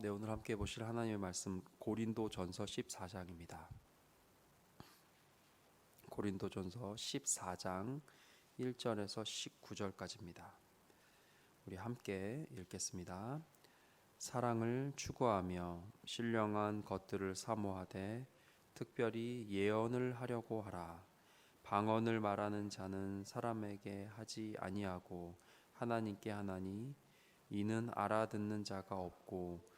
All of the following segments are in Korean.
네, 오늘 함께 보실 하나님의 말씀 고린도 전서 14장입니다. 고린도 전서 14장 1절에서 19절까지입니다. 우리 함께 읽겠습니다. 사랑을 추구하며 신령한 것들을 사모하되 특별히 예언을 하려고 하라. 방언을 말하는 자는 사람에게 하지 아니하고 하나님께 하나니 이는 알아듣는 자가 없고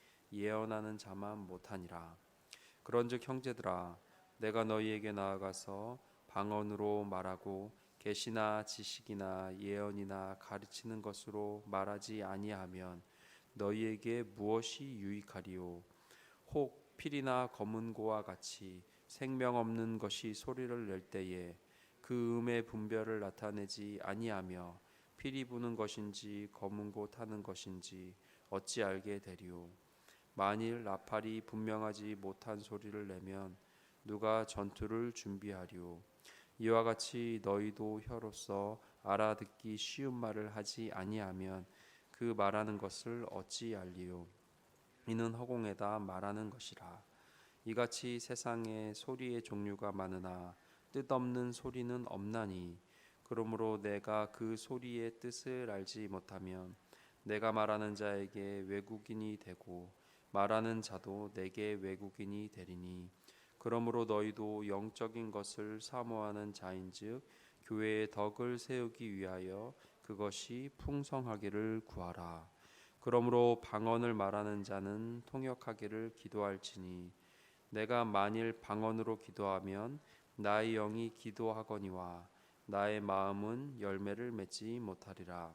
예언하는 자만 못하니라. 그런즉 형제들아 내가 너희에게 나아가서 방언으로 말하고 계시나 지식이나 예언이나 가르치는 것으로 말하지 아니하면 너희에게 무엇이 유익하리요 혹 필이나 검은 고와 같이 생명 없는 것이 소리를 낼 때에 그 음의 분별을 나타내지 아니하며 필이 부는 것인지 검은 고 타는 것인지 어찌 알게 되리요 만일 나팔이 분명하지 못한 소리를 내면 누가 전투를 준비하리요 이와 같이 너희도 혀로서 알아듣기 쉬운 말을 하지 아니하면 그 말하는 것을 어찌 알리요 이는 허공에다 말하는 것이라. 이같이 세상에 소리의 종류가 많으나 뜻없는 소리는 없나니 그러므로 내가 그 소리의 뜻을 알지 못하면 내가 말하는 자에게 외국인이 되고 말하는 자도 내게 외국인이 되리니. 그러므로 너희도 영적인 것을 사모하는 자인즉 교회의 덕을 세우기 위하여 그것이 풍성하기를 구하라. 그러므로 방언을 말하는 자는 통역하기를 기도할지니 내가 만일 방언으로 기도하면 나의 영이 기도하거니와 나의 마음은 열매를 맺지 못하리라.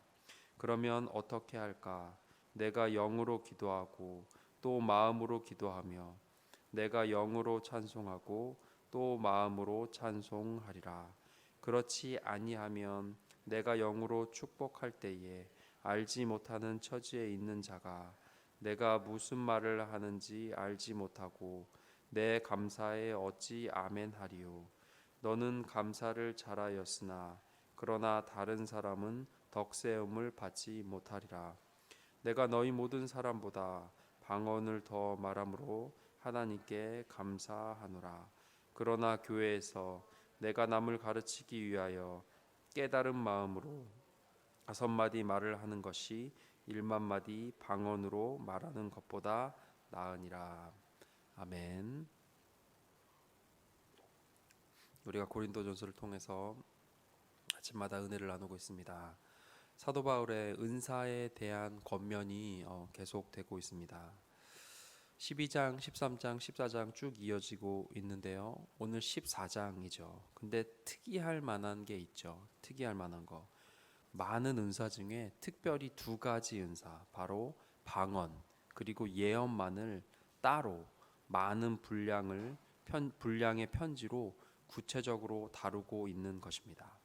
그러면 어떻게 할까? 내가 영으로 기도하고 또 마음으로 기도하며 내가 영으로 찬송하고 또 마음으로 찬송하리라. 그렇지 아니하면 내가 영으로 축복할 때에 알지 못하는 처지에 있는 자가 내가 무슨 말을 하는지 알지 못하고 내 감사에 어찌 아멘하리요? 너는 감사를 잘하였으나 그러나 다른 사람은 덕세움을 받지 못하리라. 내가 너희 모든 사람보다 방언을 더 말함으로 하나님께 감사하노라 그러나 교회에서 내가 남을 가르치기 위하여 깨달은 마음으로 다섯 마디 말을 하는 것이 일만 마디 방언으로 말하는 것보다 나으니라 아멘. 우리가 고린도전서를 통해서 아침마다 은혜를 나누고 있습니다. 사도 바울의 은사에 대한 권면이 어, 계속되고 있습니다. 12장, 13장, 14장 쭉 이어지고 있는데요. 오늘 14장이죠. 근데 특이할 만한 게 있죠. 특이할 만한 거. 많은 은사 중에 특별히 두 가지 은사, 바로 방언 그리고 예언만을 따로 많은 분량을 편, 분량의 편지로 구체적으로 다루고 있는 것입니다.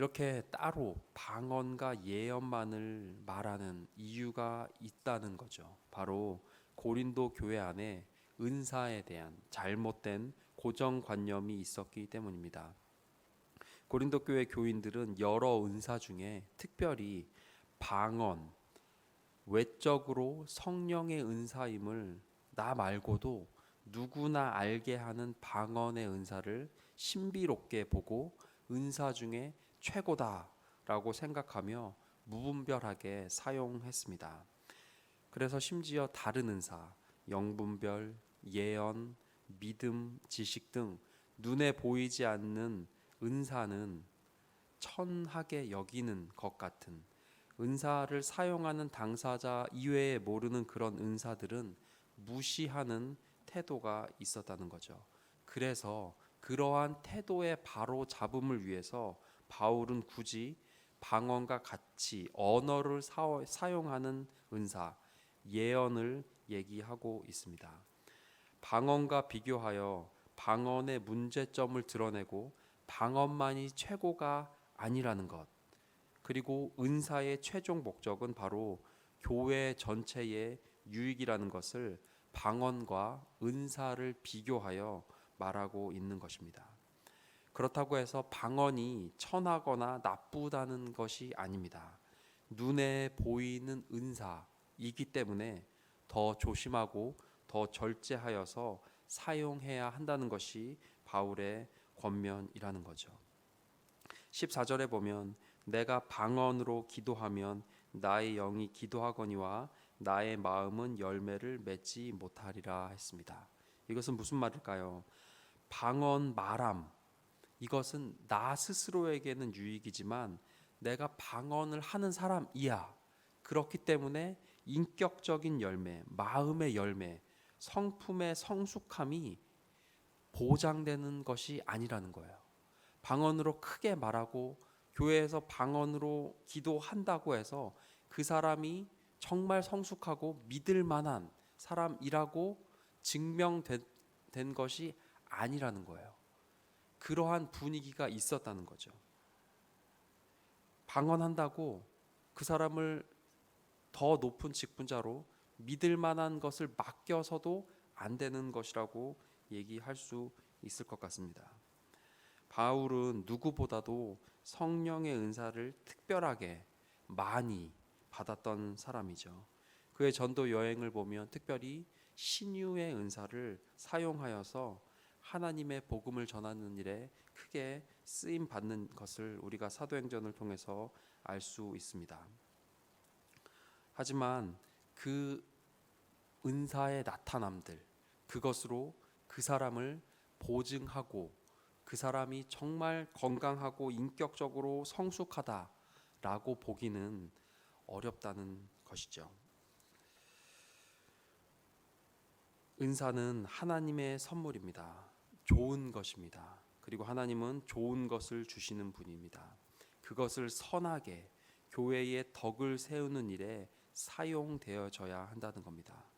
이렇게 따로 방언과 예언만을 말하는 이유가 있다는 거죠. 바로 고린도 교회 안에 은사에 대한 잘못된 고정관념이 있었기 때문입니다. 고린도 교회 교인들은 여러 은사 중에 특별히 방언, 외적으로 성령의 은사임을 나 말고도 누구나 알게 하는 방언의 은사를 신비롭게 보고 은사 중에 최고다라고 생각하며 무분별하게 사용했습니다. 그래서 심지어 다른 은사, 영분별, 예언, 믿음, 지식 등 눈에 보이지 않는 은사는 천하게 여기는 것 같은 은사를 사용하는 당사자 이외에 모르는 그런 은사들은 무시하는 태도가 있었다는 거죠. 그래서 그러한 태도의 바로 잡음을 위해서 바울은 굳이 방언과 같이 언어를 사용하는 은사, 예언을 얘기하고 있습니다. 방언과 비교하여 방언의 문제점을 드러내고 방언만이 최고가 아니라는 것. 그리고 은사의 최종 목적은 바로 교회 전체의 유익이라는 것을 방언과 은사를 비교하여 말하고 있는 것입니다. 그렇다고 해서 방언이 천하거나 나쁘다는 것이 아닙니다. 눈에 보이는 은사이기 때문에 더 조심하고 더 절제하여서 사용해야 한다는 것이 바울의 권면이라는 거죠. 14절에 보면 내가 방언으로 기도하면 나의 영이 기도하거니와 나의 마음은 열매를 맺지 못하리라 했습니다. 이것은 무슨 말일까요? 방언 말함 이것은 나 스스로에게는 유익이지만 내가 방언을 하는 사람 이야. 그렇기 때문에 인격적인 열매, 마음의 열매, 성품의 성숙함이 보장되는 것이 아니라는 거예요. 방언으로 크게 말하고 교회에서 방언으로 기도한다고 해서 그 사람이 정말 성숙하고 믿을 만한 사람이라고 증명된 된 것이 아니라는 거예요. 그러한 분위기가 있었다는 거죠. 방언한다고 그 사람을 더 높은 직분자로 믿을 만한 것을 맡겨서도 안 되는 것이라고 얘기할 수 있을 것 같습니다. 바울은 누구보다도 성령의 은사를 특별하게 많이 받았던 사람이죠. 그의 전도 여행을 보면 특별히 신유의 은사를 사용하여서 하나님의 복음을 전하는 일에 크게 쓰임 받는 것을 우리가 사도행전을 통해서 알 수 있습니다. 하지만 그 은사의 나타남들 그것으로 그 사람을 보증하고 그 사람이 정말 건강하고 인격적으로 성숙하다라고 보기는 어렵다는 것이죠. 은사는 하나님의 선물입니다. 좋은 것입니다. 그리고 하나님은 좋은 것을 주시는 분입니다. 그것을 선하게 교회의 덕을 세우는 일에 사용되어져야 한다는 겁니다.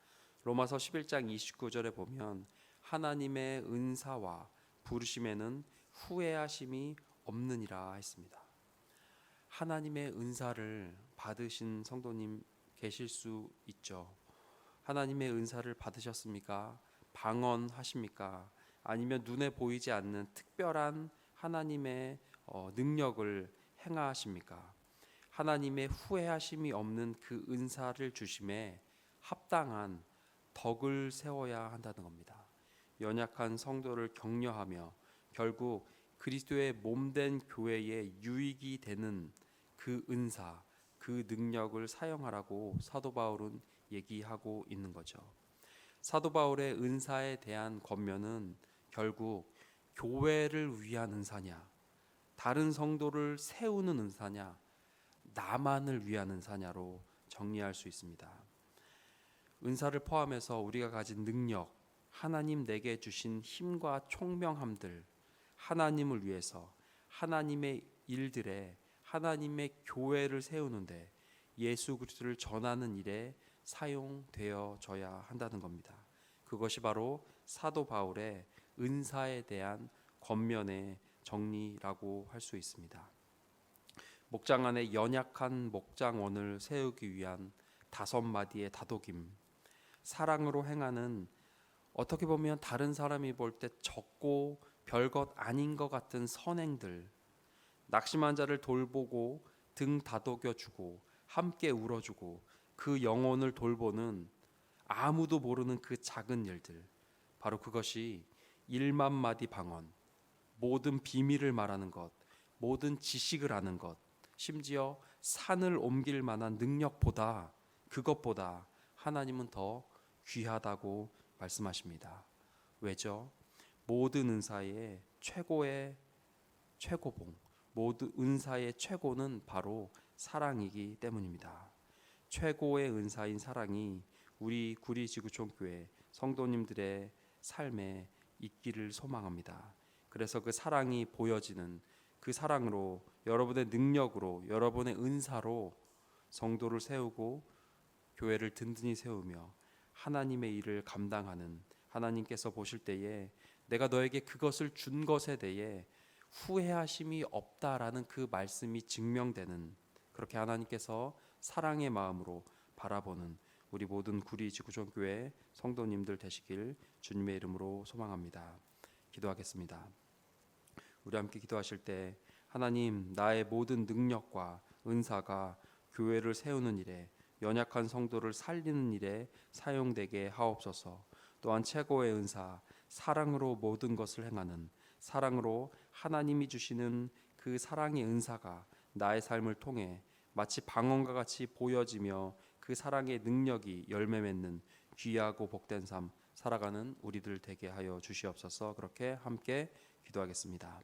로마서 11장 29절에 보면 하나님의 은사와 부르심에는 후회하심이 없느니라 했습니다. 하나님의 은사를 받으신 성도님 계실 수 있죠. 하나님의 은사를 받으셨습니까? 방언하십니까? 아니면 눈에 보이지 않는 특별한 하나님의 어, 능력을 행하십니까? 하나님의 후회하심이 없는 그 은사를 주심에 합당한 덕을 세워야 한다는 겁니다. 연약한 성도를 격려하며 결국 그리스도의 몸된 교회의 유익이 되는 그 은사, 그 능력을 사용하라고 사도 바울은 얘기하고 있는 거죠. 사도 바울의 은사에 대한 권면은 결국 교회를 위한 은사냐, 다른 성도를 세우는 은사냐, 나만을 위한 은사냐로 정리할 수 있습니다. 은사를 포함해서 우리가 가진 능력, 하나님 내게 주신 힘과 총명함들, 하나님을 위해서 하나님의 일들에 하나님의 교회를 세우는데 예수 그리스도를 전하는 일에 사용되어져야 한다는 겁니다. 그것이 바로 사도 바울의 은사에 대한 겉면의 정리라고 할 수 있습니다. 목장 안에 연약한 목장원을 세우기 위한 다섯 마디의 다독임, 사랑으로 행하는 어떻게 보면 다른 사람이 볼 때 적고 별것 아닌 것 같은 선행들, 낙심한 자를 돌보고 등 다독여주고 함께 울어주고 그 영혼을 돌보는 아무도 모르는 그 작은 일들, 바로 그것이 일만 마디 방언, 모든 비밀을 말하는 것, 모든 지식을 아는 것, 심지어 산을 옮길 만한 능력보다 그것보다 하나님은 더 귀하다고 말씀하십니다. 왜죠? 모든 은사의 최고의 최고봉, 모든 은사의 최고는 바로 사랑이기 때문입니다. 최고의 은사인 사랑이 우리 구리 지구촌 교회 성도님들의 삶에 있기를 소망합니다. 그래서 그 사랑이 보여지는 그 사랑으로 여러분의 능력으로 여러분의 은사로 성도를 세우고 교회를 든든히 세우며 하나님의 일을 감당하는 하나님께서 보실 때에 내가 너에게 그것을 준 것에 대해 후회하심이 없다라는 그 말씀이 증명되는 그렇게 하나님께서 사랑의 마음으로 바라보는 우리 모든 구리 지구촌교회 성도님들 되시길 주님의 이름으로 소망합니다. 기도하겠습니다. 우리 함께 기도하실 때 하나님 나의 모든 능력과 은사가 교회를 세우는 일에 연약한 성도를 살리는 일에 사용되게 하옵소서. 또한 최고의 은사 사랑으로 모든 것을 행하는 사랑으로 하나님이 주시는 그 사랑의 은사가 나의 삶을 통해 마치 방언과 같이 보여지며 그 사랑의 능력이 열매 맺는 귀하고 복된 삶 살아가는 우리들 되게 하여 주시옵소서. 그렇게 함께 기도하겠습니다.